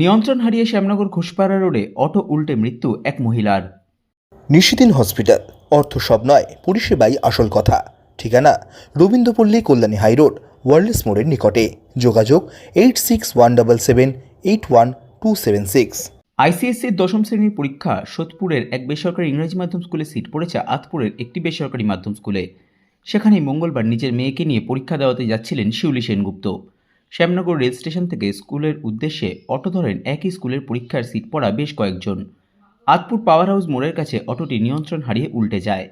নিয়ন্ত্রণ হারিয়ে শ্যামনগর ঘোষপাড়া রোডে অটো উল্টে মৃত্যু এক মহিলার। নিশিদিন হসপিটাল অর্থ সব নয় পরিষেবাই আসল কথা। ঠিকানা রবীন্দ্রপল্লী কল্যাণী হাইরোড ওয়ার্ল্ডস মোড়ের নিকটে। যোগাযোগ eight six one double seven eight one two seven six. আইসিএসসির দশম শ্রেণির পরীক্ষা সোদপুরের এক বেসরকারি ইংরেজি মাধ্যম স্কুলে সিট পড়েছে আতপুরের একটি বেসরকারি মাধ্যম স্কুলে। সেখানেই মঙ্গলবার নিজের মেয়েকে নিয়ে পরীক্ষা দেওয়াতে যাচ্ছিলেন শিউলি সেনগুপ্ত। শ্যামনগর রেল স্টেশন থেকে স্কুলের উদ্দেশ্যে অটো ধরেন একই স্কুলের পরীক্ষার সিট পড়া বেশ কয়েকজন। আতপুর পাওয়ার হাউস মোড়ের কাছে অটোটি নিয়ন্ত্রণ হারিয়ে উল্টে যায়।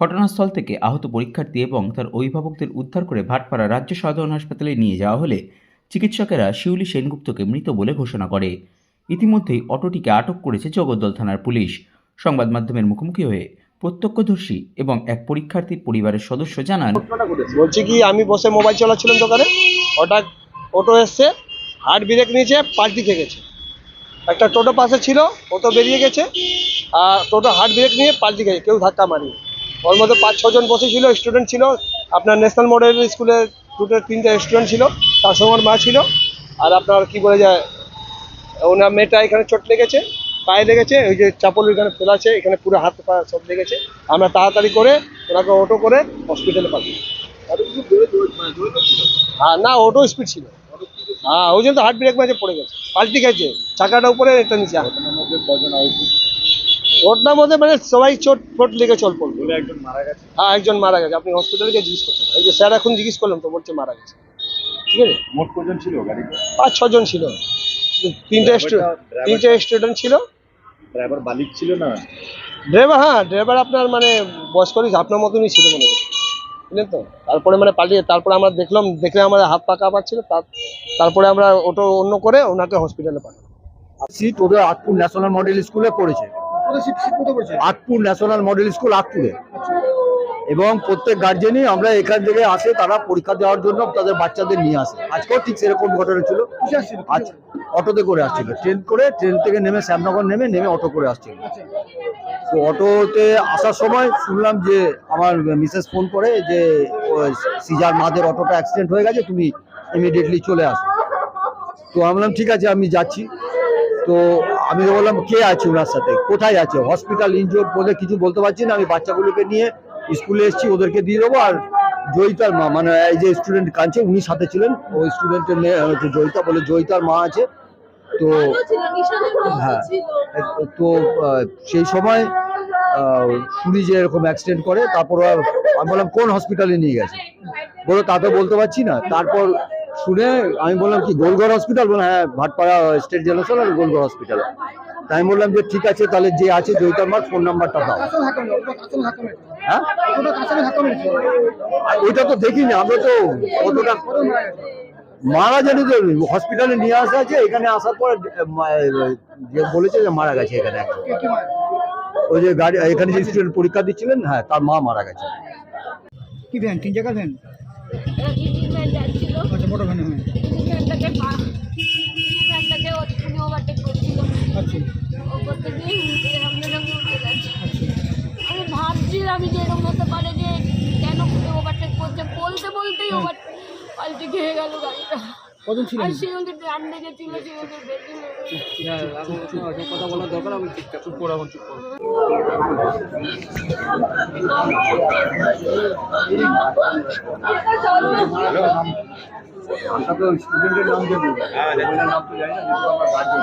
ঘটনাস্থল থেকে আহত পরীক্ষার্থী এবং তার অভিভাবকদের উদ্ধার করে ভাটপাড়া রাজ্য সাধারণ হাসপাতালে নিয়ে যাওয়া হলে চিকিৎসকেরা শিউলি সেনগুপ্তকে মৃত বলে ঘোষণা করে। ইতিমধ্যেই অটোটিকে আটক করেছে জগদ্দল থানার পুলিশ। সংবাদ মাধ্যমের মুখোমুখি হয়ে প্রত্যক্ষদর্শী এবং এক পরীক্ষার্থীর পরিবারের সদস্য জানান বলছি কি, আমি বসে মোবাইল চালাচ্ছিলাম দোকানে। হঠাৎ অটো এসছে, হার্ট ব্রেক নিয়েছে, পাল্টি গেছে। একটা টোটো পাশে ছিল তো বেরিয়ে গেছে, আর টোটো হার্ট ব্রেক নিয়ে পাল্টি গেছে, কেউ ধাক্কা মারি ওর মধ্যে পাঁচ ছজন বসেছিল স্টুডেন্ট ছিল আপনার ন্যাশনাল মডেল স্কুলে দুটো, তিনটে স্টুডেন্ট ছিল, তার সঙ্গে মা ছিল, আর আপনার কি বলে যায়, ওনার মেয়েটা এখানে চোট লেগেছে, পায়ে লেগেছে, ওই যে চাপল এখানে ফেলাছে এখানে পুরো হাত পা সব লেগেছে। আমরা তাড়াতাড়ি করে ওনাকে অটো করে হসপিটালে পাঠিয়ে হ্যাঁ না অটো স্পিড ছিল। হ্যাঁ ওই জন্য তো হার্ট ব্রেক মাঝে পড়ে গেছে। পাল্টি গেছে চাকাটা উপরে একটা নিচে। ঘটনার মধ্যে মানে সবাই চোট ফোট লেগে চল পড়ল। একজন মারা গেছে। হ্যাঁ একজন মারা গেছে। আপনি হসপিটালে গিয়ে জিজ্ঞেস করতে পারেন। এই যে স্যার এখন জিজ্ঞেস করলাম তো বলছে মারা গেছে। ঠিক আছে? মোট কজন ছিল গাড়িতে? পাঁচ ছজন ছিল। তিনটে তিনটে স্টুডেন্ট ছিল। ড্রাইভার বালিক ছিল না? ড্রাইভার হ্যাঁ ড্রাইভার আপনার মানে বয়স্ক লোক, আপনার মতনই ছিল মনে হয়। বুঝলেন তো? তারপরে মানে পালিয়ে তারপরে আমরা দেখলাম দেখলে আমাদের হাত পা কাঁপাচ্ছিল তার তারপরে আমরা ওটা অন্য করে ওনাকে হসপিটালে পাঠালাম। সিট ওদের আটপুর ন্যাশনাল মডেল স্কুলে পড়েছে। আটপুর ন্যাশনাল মডেল স্কুল আটপুরে। এবং প্রত্যেক গার্জেনই আমরা এখান থেকে আসে, তারা পরীক্ষা দেওয়ার জন্য তাদের বাচ্চাদের নিয়ে আসে। আজকেও ঠিক সেরকম ঘটনা ছিল। আজ অটোতে করে আসছিল। ট্রেন করে, ট্রেন থেকে নেমে শ্যামনগর নেমে নেমে অটো করে আসছিল। তো অটোতে আসার সময় শুনলাম যে আমার মিসেস ফোন করে যে সিজার মাদের অটোটা অ্যাক্সিডেন্ট হয়ে গেছে, তুমি ইমিডিয়েটলি চলে আসো। তো আমি বললাম, ঠিক আছে, আমি যাচ্ছি। তো আমি বললাম, কে আছে ওনার সাথে? কোথায় আছে? হসপিটাল ইনজোর বলে কিছু বলতে পারছি না। আমি বাচ্চাগুলোকে নিয়ে স্কুলে এসেছি, ওদেরকে দিয়ে দেবো। আর জয়িতার মা মানে এই যে স্টুডেন্ট কাঁদছে উনি সাথে ছিলেন। ওই স্টুডেন্টের মেয়ে, হচ্ছে জয়িতা, বলে জয়িতার মা আছে। তো হ্যাঁ তো সেই সময় শুনি যে এরকম অ্যাক্সিডেন্ট করে, তারপর আমি বললাম, কোন হসপিটালে নিয়ে গেছে? বলো, তা তো বলতে পারছি না। তারপর শুনে আমি বললাম, কি গোলঘর হসপিটাল বলে হ্যাঁ ভাটপাড়া স্টেট জেনারেল আর গোলঘর হসপিটাল তাই বললাম যে, ঠিক আছে, তাহলে যে আছে জয়িতার মার ফোন নাম্বারটা দাও। হ্যাঁ? ওইটা তো দেখিনি আমরা তো কতটা মারা জানি তো হসপিটালে নিয়ে আসা আছে এখানে আসার পর যে বলেছে যে মারা গেছে এখানে ওই যে গাড়ি এখানে যে স্টুডেন্ট পরীক্ষা দিচ্ছিলেন হ্যাঁ তার মা মারা গেছে। কি ভ্যান? তিন চাকার ভ্যান? আচ্ছা বড় ভ্যান হ্যাঁ ভ্যানটাকে পা- ভ্যানটাকে ওখানে ওভারটেক করছিল আচ্ছা ওপর থেকে উল্টে সামনে সামনে উল্টে যাচ্ছে আচ্ছা আমি ভাবছিলাম যে এরকম হতে পারে যে কেন ওভারটেক করছে বলতে বলতেই ওভার পাল্টে খেয়ে গেল গাড়িটা। কজন ছিলেন? আর সে ওদের ডান দিকে ছিল সে ওদের কথা বলার দরকার আমি ঠিকঠাক চুপ করে চুপ করো। আমরা তো স্টুডেন্টের নাম দেবো নাম তো জানি না যেহেতু আমরা গার্জেন